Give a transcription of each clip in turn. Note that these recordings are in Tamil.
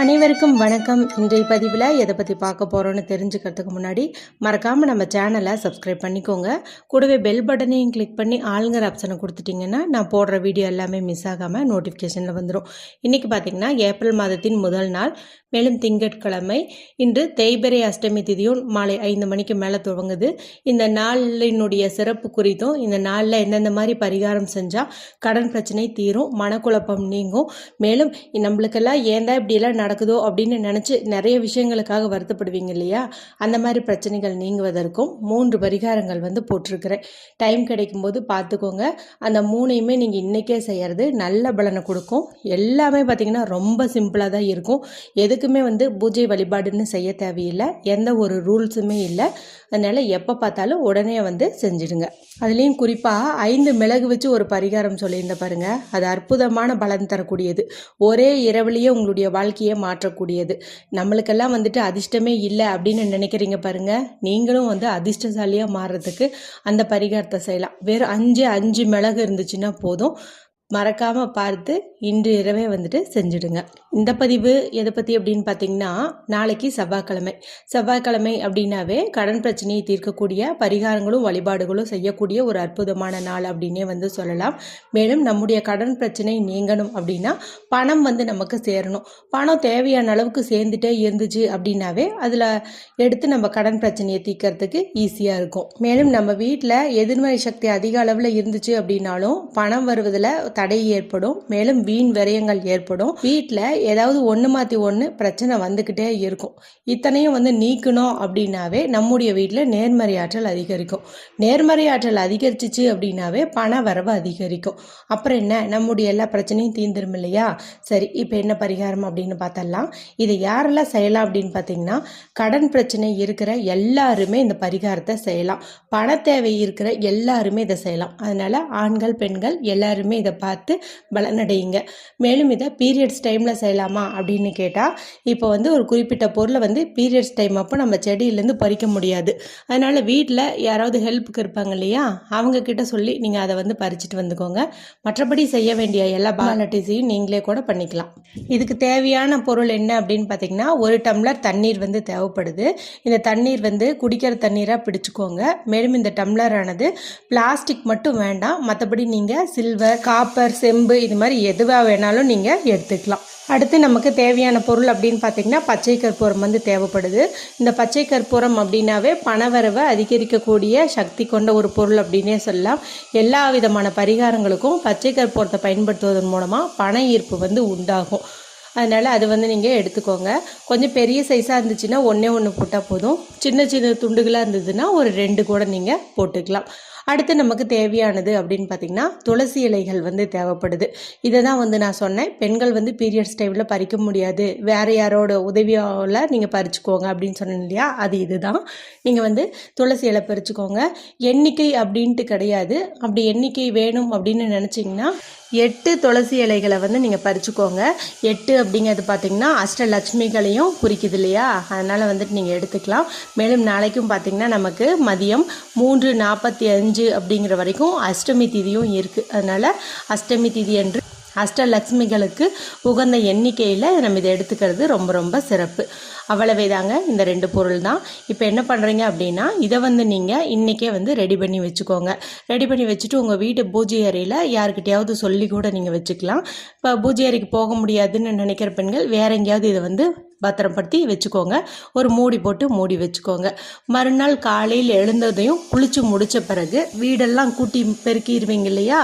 அனைவருக்கும் வணக்கம். இன்றைய பதிவில் எதை பற்றி பார்க்க போகிறோன்னு தெரிஞ்சுக்கிறதுக்கு முன்னாடி மறக்காமல் நம்ம சேனலை சப்ஸ்கிரைப் பண்ணிக்கோங்க. கூடவே பெல் பட்டனையும் கிளிக் பண்ணி ஆளுங்கிற ஆப்ஷனை கொடுத்துட்டிங்கன்னா நான் போடுற வீடியோ எல்லாமே மிஸ் ஆகாமல் நோட்டிஃபிகேஷனில் வந்துடும் இன்றைக்கி பார்த்திங்கன்னா ஏப்ரல் மாதத்தின் முதல் நாள் மேலும் திங்கட்கிழமை. இன்று தேய்பிரை அஷ்டமி திதியும் மாலை ஐந்து மணிக்கு மேலே துவங்குது. இந்த நாளினுடைய சிறப்பு குறித்தும் இந்த நாளில் எந்தெந்த மாதிரி பரிகாரம் செஞ்சால் கடன் பிரச்சனை தீரும் மனக்குழப்பம் நீங்கும். மேலும் நம்மளுக்கெல்லாம் ஏன் தான் இப்படியெல்லாம் நடக்குதோ அப்படின்னு நினச்சி நிறைய விஷயங்களுக்காக வருத்தப்படுவீங்க இல்லையா? அந்த மாதிரி பிரச்சனைகள் நீங்குவதற்கும் மூன்று பரிகாரங்கள் வந்து போட்டிருக்கிறேன். டைம் கிடைக்கும்போது பார்த்துக்கோங்க. அந்த மூணையுமே நீங்கள் இன்றைக்கே செய்கிறது நல்ல பலனை கொடுக்கும். எல்லாமே பார்த்திங்கன்னா ரொம்ப சிம்பிளாக தான் இருக்கும். எதுக்குமே வந்து பூஜை வழிபாடுன்னு செய்ய தேவையில்லை. எந்த ஒரு ரூல்ஸுமே இல்லை. அதனால் எப்போ பார்த்தாலும் உடனே வந்து செஞ்சிடுங்க. அதுலேயும் குறிப்பாக ஐந்து மிளகு வச்சு ஒரு பரிகாரம் சொல்லியிருந்த பாருங்கள் அது அற்புதமான பலன் தரக்கூடியது. ஒரே இரவுலேயே உங்களுடைய வாழ்க்கையை மாற்றக்கூடியது. நம்மளுக்கெல்லாம் வந்துட்டு அதிர்ஷ்டமே இல்லை அப்படின்னு நினைக்கிறீங்க பாருங்க. நீங்களும் வந்து அதிர்ஷ்டசாலியாக மாறுறதுக்கு அந்த பரிகாரத்தை செய்யலாம். வெறும் அஞ்சு அஞ்சு மிளகு இருந்துச்சுன்னா போதும். மறக்காமல் பார்த்து இன்று இரவே வந்துட்டு செஞ்சுடுங்க. இந்த பதிவு எதை பற்றி அப்படின்னு பார்த்தீங்கன்னா நாளைக்கு செவ்வாய்க்கிழமை. செவ்வாய்க்கிழமை அப்படின்னாவே கடன் பிரச்சனையை தீர்க்கக்கூடிய பரிகாரங்களும் வழிபாடுகளும் செய்யக்கூடிய ஒரு அற்புதமான நாள் அப்படின்னே வந்து சொல்லலாம். மேலும் நம்முடைய கடன் பிரச்சனை நீங்கணும் அப்படின்னா பணம் வந்து நமக்கு சேரணும். பணம் தேவையான அளவுக்கு சேர்ந்துட்டே இருந்துச்சு அப்படின்னாவே அதில் எடுத்து நம்ம கடன் பிரச்சனையை தீர்க்கறதுக்கு ஈஸியாக இருக்கும். மேலும் நம்ம வீட்டில் எதிர்மறை சக்தி அதிக அளவில் இருந்துச்சு அப்படின்னாலும் பணம் வருவதில் தடை ஏற்படும். மேலும் வீண் விரயங்கள் ஏற்படும். வீட்டில் ஏதாவது ஒன்று மாற்றி ஒன்று பிரச்சனை வந்துக்கிட்டே இருக்கும். இத்தனையும் வந்து நீக்கணும் அப்படின்னாவே நம்முடைய வீட்டில் நேர்மறை ஆற்றல் அதிகரிக்கும். நேர்மறை ஆற்றல் அதிகரிச்சிச்சு அப்படின்னாவே பண வரவு அதிகரிக்கும். அப்புறம் என்ன? நம்முடைய எல்லா பிரச்சனையும் தீந்துரும் இல்லையா? சரி இப்போ என்ன பரிகாரம் அப்படின்னு பார்த்தலாம் இதை யாரெல்லாம் செய்யலாம் அப்படின்னு பார்த்தீங்கன்னா கடன் பிரச்சனை இருக்கிற எல்லாருமே இந்த பரிகாரத்தை செய்யலாம். பண தேவை இருக்கிற எல்லாருமே இதை செய்யலாம். அதனால் ஆண்கள் பெண்கள் எல்லாருமே இதை பார்த்து பலனடையுங்க மேலும் இதை பீரியட்ஸ் டைமில் செய்யலாமா அப்படின்னு கேட்டால் இப்போ வந்து ஒரு குறிப்பிட்ட பொருளை வந்து பீரியட்ஸ் டைம் அப்போ நம்ம செடியிலேருந்து பறிக்க முடியாது. அதனால் வீட்டில் யாராவது ஹெல்ப்புக்கு இருப்பாங்க இல்லையா அவங்கக்கிட்ட சொல்லி நீங்கள் அதை வந்து பறிச்சுட்டு வந்துக்கோங்க. மற்றபடி செய்ய வேண்டிய எல்லா பாலட்டிஸையும் நீங்களே கூட பண்ணிக்கலாம். இதுக்கு தேவையான பொருள் என்ன அப்படின்னு பார்த்தீங்கன்னா ஒரு டம்ளர் தண்ணீர் வந்து தேவைப்படுது. இந்த தண்ணீர் வந்து குடிக்கிற தண்ணீராக பிடிச்சிக்கோங்க. மேலும் இந்த டம்ளரானது பிளாஸ்டிக் மட்டும் வேண்டாம். மற்றபடி நீங்கள் சில்வர் காப்பர் செம்பு இது மாதிரி எதுவாக வேணாலும் நீங்கள் எடுத்துக்கலாம். அடுத்து நமக்கு தேவையான பொருள் அப்படின்னு பார்த்தீங்கன்னா பச்சை கற்பூரம் வந்து தேவைப்படுது. இந்த பச்சை கற்பூரம் அப்படின்னாவே பணவரவை அதிகரிக்கக்கூடிய சக்தி கொண்ட ஒரு பொருள் அப்படின்னே சொல்லலாம். எல்லா விதமான பரிகாரங்களுக்கும் பச்சை கற்பூரத்தை பயன்படுத்துவதன் மூலமாக பண ஈர்ப்பு வந்து உண்டாகும். அதனால் அது வந்து நீங்கள் எடுத்துக்கோங்க. கொஞ்சம் பெரிய சைஸாக இருந்துச்சுன்னா ஒன்றே ஒன்று போட்டால் போதும். சின்ன சின்ன துண்டுகளாக இருந்ததுன்னா ஒரு ரெண்டு கூட நீங்கள் போட்டுக்கலாம். அடுத்து நமக்கு தேவையானது அப்படின்னு பார்த்தீங்கன்னா துளசி இலைகள் வந்து தேவைப்படுது. இதை தான் வந்து நான் சொன்னேன். பெண்கள் வந்து பீரியட்ஸ் டைமில் பறிக்க முடியாது. வேறு யாரோட உதவியால் நீங்கள் பறிச்சுக்கோங்க அப்படின்னு சொன்னேன் இல்லையா? அது இதுதான். நீங்கள் வந்து துளசி இலை பறிச்சுக்கோங்க. எண்ணிக்கை அப்படின்ட்டு கிடையாது. அப்படி எண்ணிக்கை வேணும் அப்படின்னு நினச்சிங்கன்னா எட்டு துளசி இலைகளை வந்து நீங்கள் பறிச்சுக்கோங்க. எட்டு அப்படிங்கிறது பார்த்தீங்கன்னா அஷ்டலட்சுமிகளையும் குறிக்குது இல்லையா? அதனால் வந்துட்டு நீங்கள் எடுத்துக்கலாம். மேலும் நாளைக்கும் பார்த்தீங்கன்னா நமக்கு மதியம் மூன்று நாற்பத்தி அஞ்சு அப்படிங்கிற வரைக்கும் அஷ்டமி திதியும் இருக்குது அதனால் அஷ்டமி திதி என்று அஷ்டலட்சுமிகளுக்கு உகந்த எண்ணிக்கையில் நம்ம இதை எடுத்துக்கிறது ரொம்ப ரொம்ப சிறப்பு. அவ்வளவே தாங்க இந்த ரெண்டு பொருள் தான். இப்போ என்ன பண்ணுறீங்க அப்படின்னா இதை வந்து நீங்கள் இன்றைக்கே வந்து ரெடி பண்ணி வச்சுக்கோங்க. ரெடி பண்ணி வச்சுட்டு உங்கள் வீட்டு பூஜை அறையில் யாருக்கிட்டையாவது சொல்லி கூட நீங்கள் வச்சுக்கலாம். இப்போ பூஜை அறைக்கு போக முடியாதுன்னு நினைக்கிற பெண்கள் வேற எங்கேயாவது இதை வந்து பத்திரப்படுத்தி வச்சுக்கோங்க. ஒரு மூடி போட்டு மூடி வச்சுக்கோங்க. மறுநாள் காலையில் எழுந்ததையும் குளித்து முடித்த பிறகு வீடெல்லாம் கூட்டி பெருக்கிடுவீங்க இல்லையா?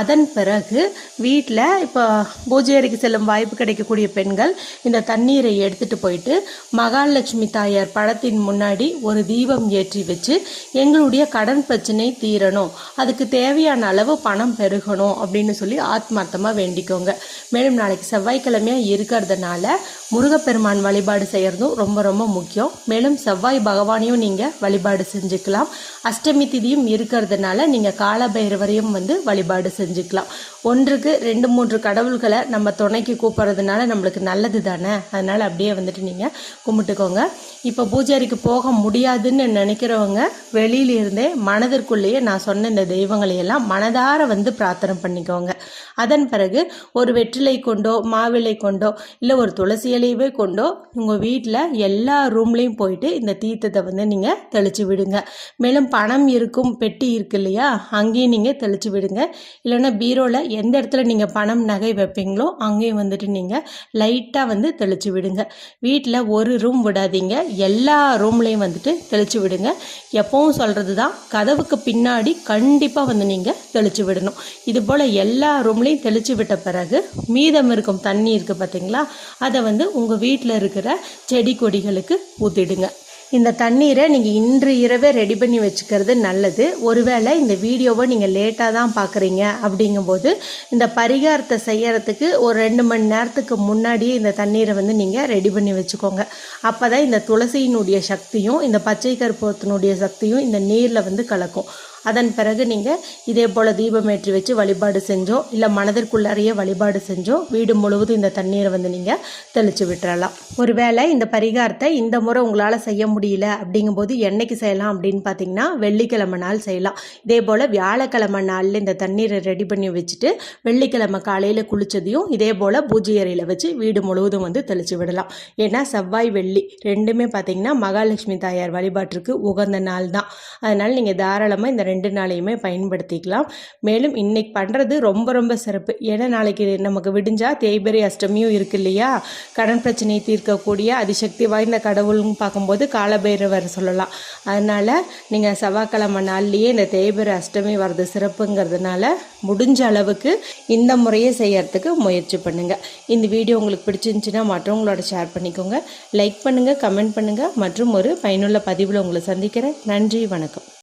அதன் பிறகு வீட்டில் இப்போ பூஜை அறைக்கு செல்லும் வாய்ப்பு கிடைக்கக்கூடிய பெண்கள் இந்த தண்ணீரை எடுத்துகிட்டு போயிட்டு மகாலட்சுமி தாயார் படத்தின் முன்னாடி ஒரு தீபம் ஏற்றி வச்சு எங்களுடைய கடன் பிரச்சனை தீரணும். அதுக்கு தேவையான அளவு பணம் பெருகணும் அப்படின்னு சொல்லி ஆத்மார்த்தமாக வேண்டிக்கோங்க. மேலும் நாளைக்கு செவ்வாய்க்கிழமையாக இருக்கிறதுனால முருகப்பெருமான் வழிபாடு செய்கிறதும் ரொம்ப ரொம்ப முக்கியம். மேலும் செவ்வாய் பகவானையும் நீங்கள் வழிபாடு செஞ்சுக்கலாம். அஷ்டமி திதியும் இருக்கிறதுனால நீங்கள் காலபைரவரையும் வந்து வழிபாடு செஞ்சுக்கலாம். ஒன்றுக்கு ரெண்டு மூன்று கடவுள்களை நம்ம துணைக்கு கூப்பிட்றதுனால நம்மளுக்கு நல்லது தானே? அதனால் அப்படியே வந்துட்டு நீங்கள் கும்பிட்டுக்கோங்க. இப்போ பூஜாரிக்கு போக முடியாதுன்னு நினைக்கிறவங்க வெளியில இருந்தே மனதிற்குள்ளேயே நான் சொன்ன இந்த தெய்வங்களையெல்லாம் மனதார வந்து பிரார்த்தனை பண்ணிக்கோங்க. அதன் பிறகு ஒரு வெற்றிலை கொண்டோ மாவிலை கொண்டோ இல்லை ஒரு துளசி இலையவே கொண்டோ உங்கள் வீட்டில் எல்லா ரூம்லேயும் போயிட்டு இந்த தீர்த்தத்தை வந்து நீங்கள் தெளித்து விடுங்க. மேலும் பணம் இருக்கும் பெட்டி இருக்கு இல்லையா அங்கேயும் நீங்கள் தெளித்து விடுங்க. இல்லைன்னா பீரோவில் எந்த இடத்துல நீங்கள் பணம் நகை வைப்பீங்களோ அங்கேயும் வந்துட்டு நீங்கள் லைட்டாக வந்து தெளித்து விடுங்க. வீட்டில் ஒரு ரூம் விடாதீங்க. எல்லா ரூம்லேயும் வந்துட்டு தெளித்து விடுங்க. எப்பவும் சொல்கிறது தான் கதவுக்கு பின்னாடி கண்டிப்பாக வந்து நீங்கள் தெளித்து விடணும். இது போல் எல்லா ரூம்லேயும் தெளித்து விட்ட பிறகு மீதம் இருக்கும் தண்ணி இருக்குது பார்த்தீங்களா அதை வந்து உங்கள் வீட்டில் இருக்கிற செடி கொடிகளுக்கு ஊற்றிடுங்க இந்த தண்ணீரை நீங்கள் இன்று இரவே ரெடி பண்ணி வச்சுக்கிறது நல்லது. ஒருவேளை இந்த வீடியோவை நீங்கள் லேட்டாக தான் பார்க்குறீங்க அப்படிங்கும்போது இந்த பரிகாரத்தை செய்யறதுக்கு ஒரு ரெண்டு மணி நேரத்துக்கு முன்னாடியே இந்த தண்ணீரை வந்து நீங்கள் ரெடி பண்ணி வச்சுக்கோங்க. அப்போ தான் இந்த துளசியினுடைய சக்தியும் இந்த பச்சை கருப்பத்தினுடைய சக்தியும் இந்த நீரில் வந்து கலக்கும். அதன் பிறகு நீங்கள் இதே போல் தீபம் ஏற்றி வச்சு வழிபாடு செஞ்சோ இல்லை மனதிற்குள்ளாரையே வழிபாடு செஞ்சோ வீடு முழுவதும் இந்த தண்ணீரை வந்து நீங்கள் தெளித்து விட்டுறலாம். ஒருவேளை இந்த பரிகாரத்தை இந்த முறை உங்களால் செய்ய முடியல அப்படிங்கும்போது என்னைக்கு செய்யலாம் அப்படின்னு பார்த்தீங்கன்னா வெள்ளிக்கிழமை நாள் செய்யலாம். இதே போல் வியாழக்கிழமை நாளில் இந்த தண்ணீரை ரெடி பண்ணி வச்சுட்டு வெள்ளிக்கிழமை காலையில் குளித்ததையும் இதே போல் பூஜை அறையில் வச்சு வீடு முழுவதும் வந்து தெளித்து விடலாம். ஏன்னா செவ்வாய் வெள்ளி ரெண்டுமே பார்த்தீங்கன்னா மகாலட்சுமி தாயார் வழிபாட்டிற்கு உகந்த நாள் தான் அதனால் நீங்கள் தாராளமாக இந்த ரெண்டு ரெண்டு நாளையுமே பயன்படுத்திக்கலாம். மேலும் இன்னைக்கு பண்ணுறது ரொம்ப ரொம்ப சிறப்பு. ஏன்னா நாளைக்கு நமக்கு விடிஞ்சால் தேய்பிரை அஷ்டமியும் இருக்கு இல்லையா? கடன் பிரச்சனையை தீர்க்கக்கூடிய அதிசக்தி வாய்ந்த கடவுள்னு பார்க்கும்போது காலபைரவர் சொல்லலாம். அதனால் நீங்கள் செவ்வாய்க்கிழமை நாள்லேயே இந்த தேய்பிரை அஷ்டமி வர்றது சிறப்புங்கிறதுனால முடிஞ்ச அளவுக்கு இந்த முறையை செய்யறதுக்கு முயற்சி பண்ணுங்கள் இந்த வீடியோ உங்களுக்கு பிடிச்சிருந்துச்சுன்னா மற்றவங்களோட ஷேர் பண்ணிக்கோங்க. லைக் பண்ணுங்கள் கமெண்ட் பண்ணுங்கள் மற்றும் ஒரு பயனுள்ள பதிவில் உங்களை சந்திக்கிறேன். நன்றி வணக்கம்.